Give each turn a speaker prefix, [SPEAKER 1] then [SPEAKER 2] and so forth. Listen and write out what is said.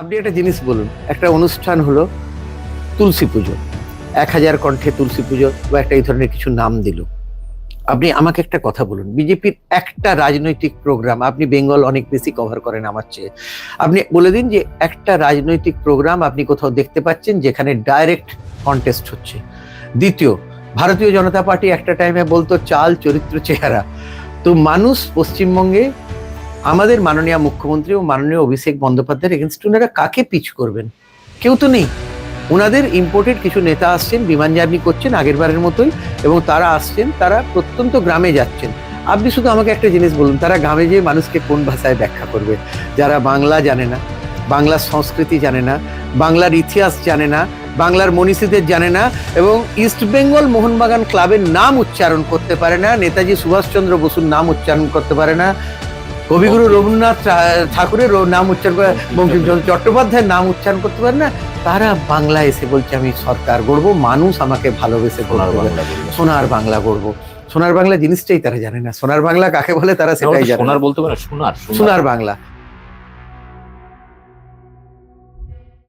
[SPEAKER 1] আপনি একটা জিনিস বলুন, একটা অনুষ্ঠান হলো তুলসী পুজো। এক হাজার কণ্ঠে তুলসী পুজো বা একটা এই ধরনের কিছু নাম দিল। আপনি আমাকে একটা কথা বলুন, বিজেপির একটা রাজনৈতিক প্রোগ্রাম, আপনি বেঙ্গল অনেক বেশি কভার করেন আমার চেয়ে, আপনি বলে দিন যে একটা রাজনৈতিক প্রোগ্রাম আপনি কোথাও দেখতে পাচ্ছেন যেখানে ডাইরেক্ট কন্টেস্ট হচ্ছে। দ্বিতীয়, ভারতীয় জনতা পার্টি একটা টাইমে বলতো, চাল চরিত্র চেহারা। তো মানুষ পশ্চিমবঙ্গে আমাদের মাননীয় মুখ্যমন্ত্রী ও মাননীয় অভিষেক বন্দ্যোপাধ্যায়ের এগেনস্ট ওনারা কাকে পিচ করবেন? কেউ তো নেই। ওনাদের ইম্পোর্টেড কিছু নেতা আসছেন, বিমান জার্নি করছেন আগের বারের মতোই, এবং তারা আসছেন, তারা প্রত্যন্ত গ্রামে যাচ্ছেন। আপনি শুধু আমাকে একটা জিনিস বলুন, তারা গ্রামে যেয়ে মানুষকে কোন ভাষায় ব্যাখ্যা করবে? যারা বাংলা জানে না, বাংলার সংস্কৃতি জানে না, বাংলার ইতিহাস জানে না, বাংলার মনীষীদের জানে না, এবং ইস্ট বেঙ্গল মোহনবাগান ক্লাবের নাম উচ্চারণ করতে পারে না, নেতাজি সুভাষচন্দ্র বসুর নাম উচ্চারণ করতে পারে না কবিগুরু রবীন্দ্রনাথ ঠাকুরের নাম উচ্চারণ করে বঙ্কিমচন্দ্র চট্টোপাধ্যায়ের নাম উচ্চারণ করতে পারে না তারা বাংলা এসে বলছে আমি সরকার গড়ব মানুষ আমাকে ভালোবেসে
[SPEAKER 2] সোনার
[SPEAKER 1] গড়বে।
[SPEAKER 2] বাংলা
[SPEAKER 1] সোনার বাংলা গড়ব। সোনার বাংলা জিনিসটাই তারা জানে না। সোনার বাংলা কাকে বলে তারা সেটাই জানে
[SPEAKER 2] সোনার বলতে পারে সোনার।
[SPEAKER 1] সোনার বাংলা।